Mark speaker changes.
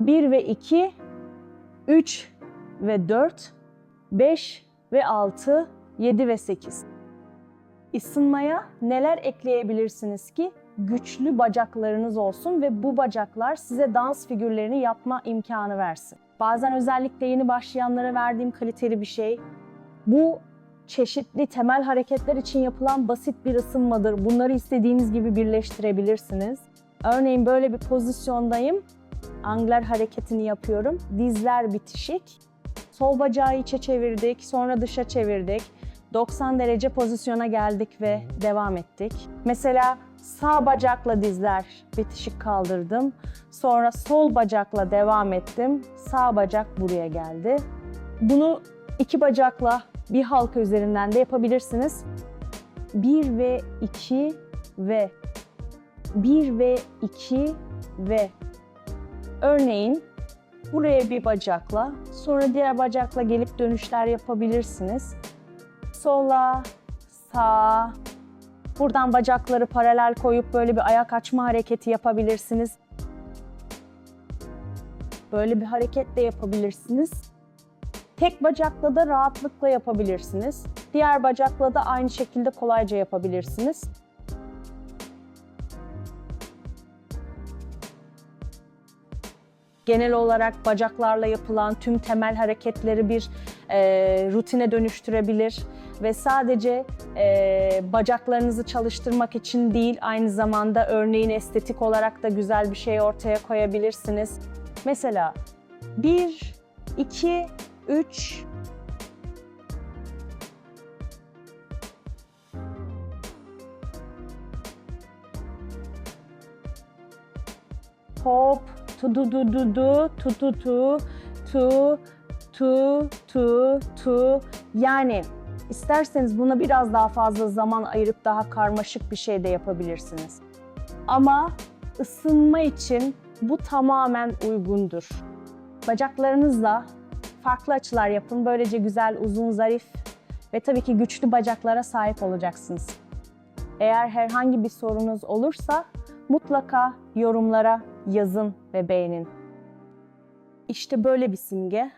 Speaker 1: 1 ve 2, 3 ve 4, 5 ve 6, 7 ve 8. Isınmaya neler ekleyebilirsiniz ki güçlü bacaklarınız olsun ve bu bacaklar size dans figürlerini yapma imkanı versin. Bazen özellikle yeni başlayanlara verdiğim kaliteli bir şey. Bu çeşitli temel hareketler için yapılan basit bir ısınmadır. Bunları istediğiniz gibi birleştirebilirsiniz. Örneğin böyle bir pozisyondayım. Angler hareketini yapıyorum. Dizler bitişik. Sol bacağı içe çevirdik, sonra dışa çevirdik. 90 derece pozisyona geldik ve devam ettik. Mesela sağ bacakla dizler bitişik kaldırdım. Sonra sol bacakla devam ettim. Sağ bacak buraya geldi. Bunu iki bacakla bir halka üzerinden de yapabilirsiniz. 1 ve 2 ve 1 ve 2 ve örneğin buraya bir bacakla sonra diğer bacakla gelip dönüşler yapabilirsiniz. Sola, sağa, buradan bacakları paralel koyup böyle bir ayak açma hareketi yapabilirsiniz. Böyle bir hareket de yapabilirsiniz. Tek bacakla da rahatlıkla yapabilirsiniz. Diğer bacakla da aynı şekilde kolayca yapabilirsiniz. Genel olarak bacaklarla yapılan tüm temel hareketleri bir e, rutine dönüştürebilir ve sadece e, bacaklarınızı çalıştırmak için değil, aynı zamanda örneğin estetik olarak da güzel bir şey ortaya koyabilirsiniz. Mesela 1, 2, 3, hop, tu du du du du, tu tu tu, tu, tu, tu, tu. Yani isterseniz buna biraz daha fazla zaman ayırıp daha karmaşık bir şey de yapabilirsiniz. Ama ısınma için bu tamamen uygundur. Bacaklarınızla farklı açılar yapın. Böylece güzel, uzun, zarif ve tabii ki güçlü bacaklara sahip olacaksınız. Eğer herhangi bir sorunuz olursa mutlaka yorumlara yazın ve beğenin. İşte böyle bir simge